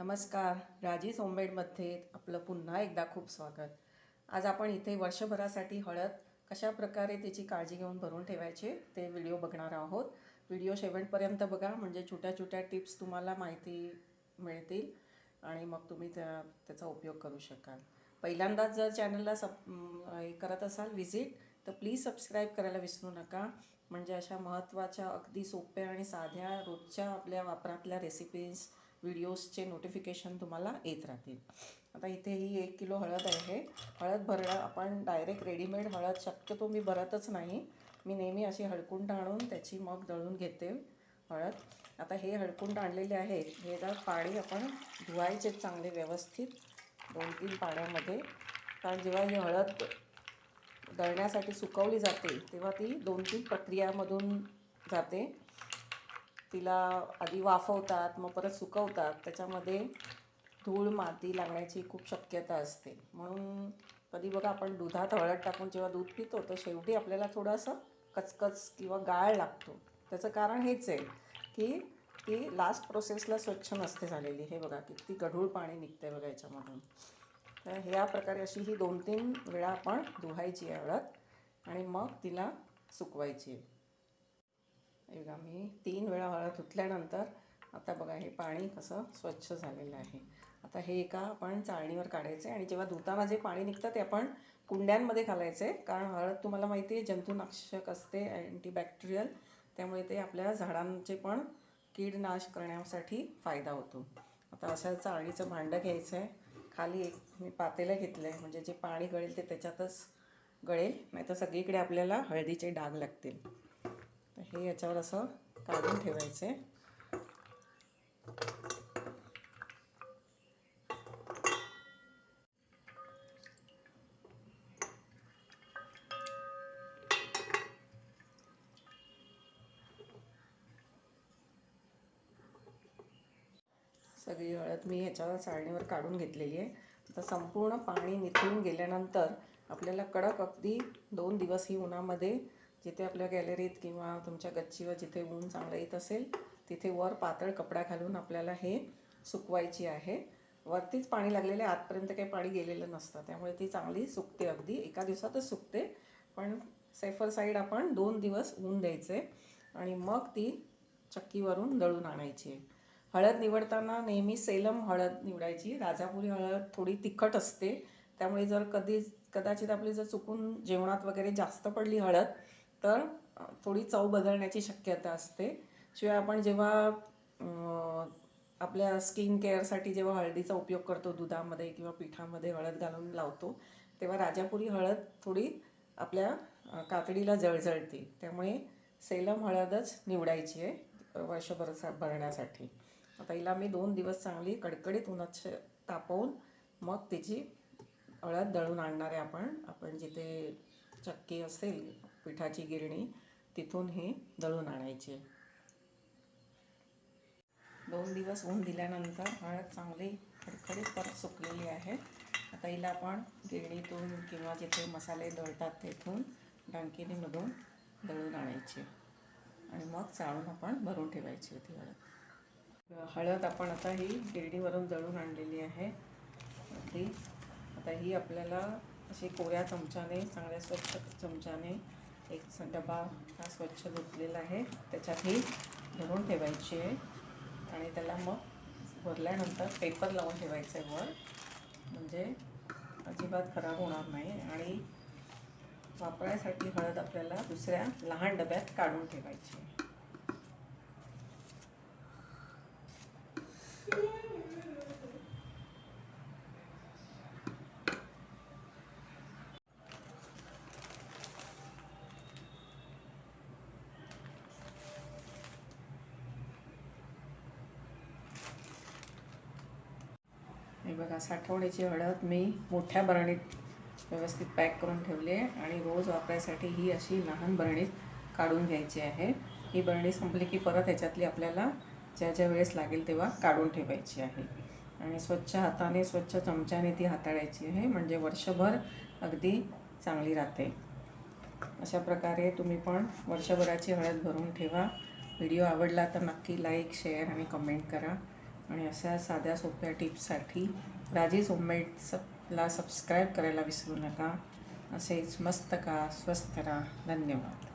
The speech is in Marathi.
नमस्कार राजी होममेडमध्ये आपलं पुन्हा एकदा खूप स्वागत. आज आपण इथे वर्षभरासाठी हळद कशा प्रकारे त्याची काळजी घेऊन भरून ठेवायची ते व्हिडिओ बघणार आहोत. व्हिडिओ शेवटपर्यंत बघा म्हणजे छोट्या छोट्या टिप्स तुम्हाला माहिती मिळतील आणि मग तुम्ही त्या त्याचा उपयोग करू शकाल. पहिल्यांदाच जर चॅनलला सब हे करत असाल व्हिजिट तर प्लीज सबस्क्राईब करायला विसरू नका. म्हणजे अशा महत्त्वाच्या अगदी सोप्या आणि साध्या रोजच्या आपल्या वापरातल्या रेसिपीज व्हिडिओजचे नोटिफिकेशन तुम्हाला येत राहतील. आता इथे ही एक किलो हळद आहे. हळद भरणं आपण डायरेक्ट रेडीमेड हळद शक्यतो मी भरतच नाही. मी नेहमी अशी हळकुंड आणून त्याची मग दळून घेते हळद. आता हे हळकुंड आणलेले आहे. हे जर पाणी आपण धुवायचे चांगले व्यवस्थित दोन तीन पाण्यामध्ये. कारण जेव्हा ही हळद दळण्यासाठी सुकवली जाते तेव्हा ती दोन तीन प्रक्रियामधून जाते. तिला आधी वाफवतात मग परत सुकवतात. त्याच्यामध्ये धूळ माती लागण्याची खूप शक्यता असते. म्हणून कधी बघा आपण दुधात हळद टाकून जेव्हा दूध पितो तर शेवटी आपल्याला थोडंसं कचकच किंवा गाळ लागतो. त्याचं कारण हेच आहे की ती लास्ट प्रोसेसला स्वच्छ नसते झालेली. हे बघा किती गढूळ पाणी निघते बघा याच्यामधून. तर ह्या प्रकारे अशी ही दोन तीन वेळा आपण धुवायची आहे हळद आणि मग तिला सुकवायची. आहे एक बघा मी तीन वेळा हळद धुतल्यानंतर आता बघा हे पाणी कसं स्वच्छ झालेलं आहे. आता हे एका आपण चाळणीवर काढायचं आहे आणि जेव्हा धुताना जे पाणी निघतं ते आपण कुंड्यांमध्ये घालायचं आहे. कारण हळद तुम्हाला माहिती आहे जंतुनाशक असते अँटीबॅक्टेरियल त्यामुळे ते आपल्या झाडांचे पण कीड नाश करण्यासाठी फायदा होतो. आता अशा चाळणीचं भांडं घ्यायचं आहे. खाली एक मी पातेलं घेतलं आहे म्हणजे जे पाणी गळेल ते त्याच्यातच गळेल नाही तर सगळीकडे आपल्याला हळदीचे डाग लागतील. हे याच्यावर असं काढून ठेवायचं. आहे सगळी हळद मी ह्याच्यावर चाळणीवर काढून घेतलेली आहे. आता संपूर्ण पाणी निथळून गेल्यानंतर आपल्याला कडक अगदी दोन दिवस ही उन्हामध्ये जिथे आपल्या गॅलरीत किंवा तुमच्या गच्चीवर जिथे ऊन चांगलं येत असेल तिथे वर पातळ कपडा घालून आपल्याला हे सुकवायची आहे. वरतीच पाणी लागलेले आजपर्यंत आतपर्यंत काही पाणी गेलेलं नसतं. त्यामुळे ती चांगली सुकते अगदी. एका दिवसातच सुकते. पण सेफर साईड आपण दोन दिवस ऊन द्यायचे आणि मग ती चक्कीवरून दळून आणायची. हळद निवडताना नेहमी सेलम हळद निवडायची. राजापुरी हळद थोडी तिखट असते. त्यामुळे जर कधी कदाचित आपली जर चुकून जेवणात वगैरे जास्त पडली हळद तर थोडी चव बदलण्याची शक्यता असते. शिवाय आपण जेव्हा आपल्या स्किन केअरसाठी जेव्हा हळदीचा उपयोग करतो दुधामध्ये किंवा पिठामध्ये हळद घालून लावतो तेव्हा राजापुरी हळद थोडी आपल्या कातडीला जळजळते. त्यामुळे सेलम हळदच निवडायची आहे वर्षभर भरण्यासाठी. आता हिला मी दोन दिवस चांगली कडकडीत उन्हात तापवून मग तिची हळद दळून आणणार आहे आपण. आपण जिथे चक्की असेल पिठाची गिरणी तिथून हे दळून आणायची. दोन दिवस ऊन दिल्यानंतर हळद चांगली खडखडीत परत सुकलेली आहे. आता हिला आपण गिरणीतून किंवा जिथे मसाले दळतात तेथून डांकिनीमधून दळून आणायचे. आणि मग चाळून आपण भरून ठेवायची होती हळद. हळद आपण आता ही गिरणीवरून दळून आणलेली आहे. आता ही आपल्याला अशी कोऱ्या चमच्याने चांगल्या स्वच्छ चमच्याने एक डबा हा स्वच्छ धुतलेला आहे. त्याच्यात ही भरून ठेवायची आहे. आणि त्याला मग भरल्यानंतर पेपर लावून ठेवायचं आहे वर. म्हणजे अजिबात खराब होणार नाही. आणि वापरायसाठी हळद आपल्याला दुसऱ्या लहान डब्यात काढून ठेवायची हे बघा साठवण्याची हळद मी मोठ्या बरणीत व्यवस्थित पॅक करून ठेवली आहे आणि रोज वापरायसाठी ही अशी लहान बरणीत काढून घ्यायची आहे. ही बरणी संपली की परत ह्याच्यातली आपल्याला ज्या ज्या वेळेस लागेल तेव्हा काढून ठेवायची आहे. आणि स्वच्छ हाताने स्वच्छ चमच्याने ती हाताळायची आहे म्हणजे वर्षभर अगदी चांगली राहते. अशा प्रकारे तुम्ही पण वर्षभराची हळद भरून ठेवा. व्हिडिओ आवडला तर नक्की लाईक शेअर आणि कमेंट करा. आणि अशा साध्या सोप्या टिप्ससाठी राजेश होममेड्सला सबस्क्राईब करायला विसरू नका. असेच मस्त का स्वस्त राहा. धन्यवाद.